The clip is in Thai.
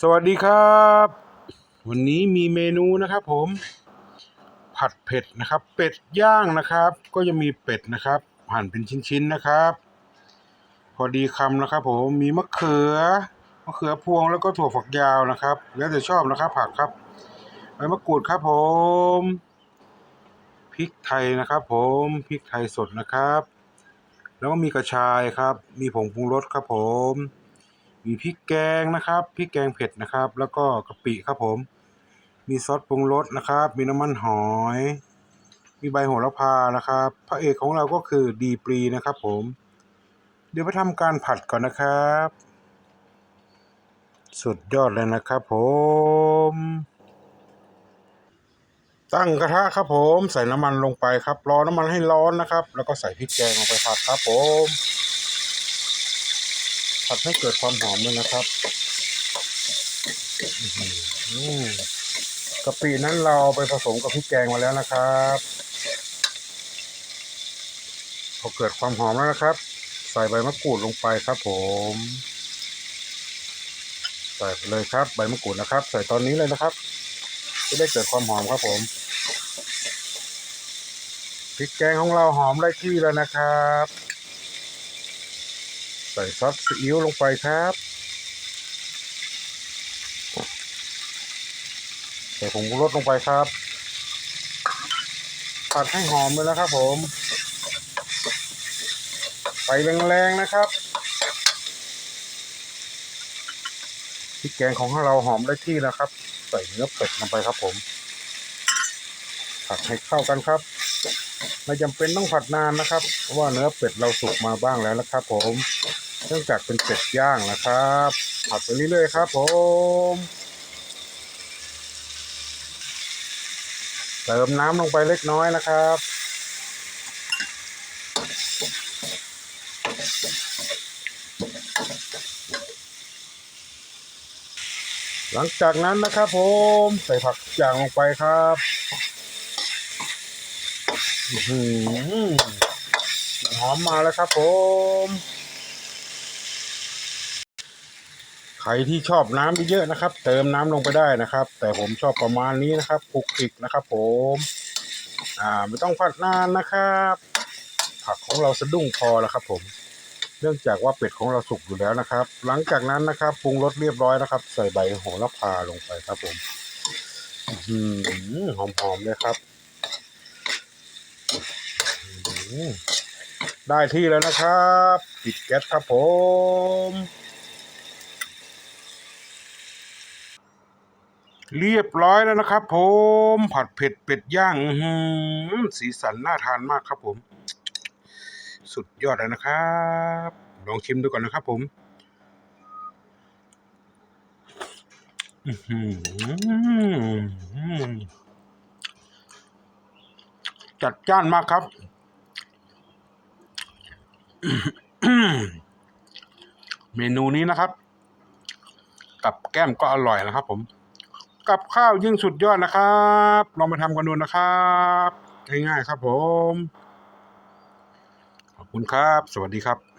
สวัสดีครับ วันนี้มีเมนูนะครับผม ผัดเผ็ดนะครับ เป็ดย่างนะครับ ก็จะมีเป็ดนะครับ หั่นเป็นชิ้นๆนะครับ พอดีคำนะครับ ผมมีมะเขือมะเขือพวงแล้วก็ถั่วฝักยาวนะครับ แล้วแต่ชอบนะครับ ผักครับใบมะกรูดครับผมพริกไทยนะครับ ผมพริกไทยสดนะครับ แล้วก็มีกระชายครับ มีผงปรุงรสครับผม มีพริกแกงนะครับพริกแกงเผ็ดนะครับ แล้วก็กะปิครับผม มีซอสปรุงรสนะครับ มีน้ำมันหอย มีใบโหระพานะครับ พระเอกของเราก็คือดีปรีนะครับ ผม เดี๋ยวไปทำการผัดก่อนนะครับ สุดยอดเลยนะครับผมตั้งกระทะครับผมใส่น้ำมันลงไปครับ รอน้ำมันให้ร้อนนะครับ แล้วก็ใส่พริกแกงลงไปผัดครับผม ผัดให้เกิดความหอมเลยนะครับกะปินั้นเราเอาไปผสมกับพริกแกงมาแล้วนะครับพอเกิดความหอมแล้วนะครับ ใส่ใบมะกรูดลงไปครับ ผม ใส่ไปเลยครับ ใบมะกรูดนะครับ ใส่ตอนนี้เลยนะครับจะได้เกิดความหอมครับผมพริกแกงของเราหอมได้ที่แล้วนะครับ ใส่ซอสซีอิ๊วลงไปครับใส่ผงรุงรสลงไปครับผัดให้หอมเลยนะครับผมไฟแรงๆนะครับพริกแกงของเราหอมได้ที่แล้วครับ ใส่เนื้อเป็ดลงไปครับผมผัดให้เข้ากันครับ ไม่จำเป็นต้องผัดนานนะครับเพราะว่าเนื้อเป็ดเราสุกมาบ้างแล้วนะครับ ผมเนื่องจากเป็นเป็ดย่างนะครับ ผัดไปเรื่อยๆครับ ผมเติมน้ำลงไปเล็กน้อยนะครับ หลังจากนั้นนะครับผมใส่ผักอย่างลงไปครับ หอมมาแล้วครับผม ใครที่ชอบน้ำเยอะๆนะครับ เติมน้ำลงไปได้นะครับ แต่ผมชอบประมาณนี้นะครับคลุกคลิกนะครับ ผม อ่าไม่ต้องผัดนานนะครับ ผักของเราสะดุ้งพอแล้วครับ ผม เนื่องจากว่าเป็ดของเราสุกอยู่แล้วนะครับ หลังจากนั้นนะครับปรุงรสเรียบร้อยนะครับ ใส่ใบโหระพาลงไปครับ ผมอือหือหอมๆเลยครับอื้อหือ ได้ที่แล้วนะครับ ปิดแก๊สครับผม เรียบร้อยแล้วนะครับผม ผัดเผ็ดเป็ดย่างสีสันน่าทานมากครับผม สุดยอดเลยนะครับ ลองชิมดูก่อนนะครับผมจัดจ้านมากครับ เมนูนี้นะครับ กับแก้มก็อร่อยนะครับ ผม กับข้าวยิ่งสุดยอดนะครับ ลองไปทำกันดูนะครับง่ายๆครับ ผม ขอบคุณครับ สวัสดีครับ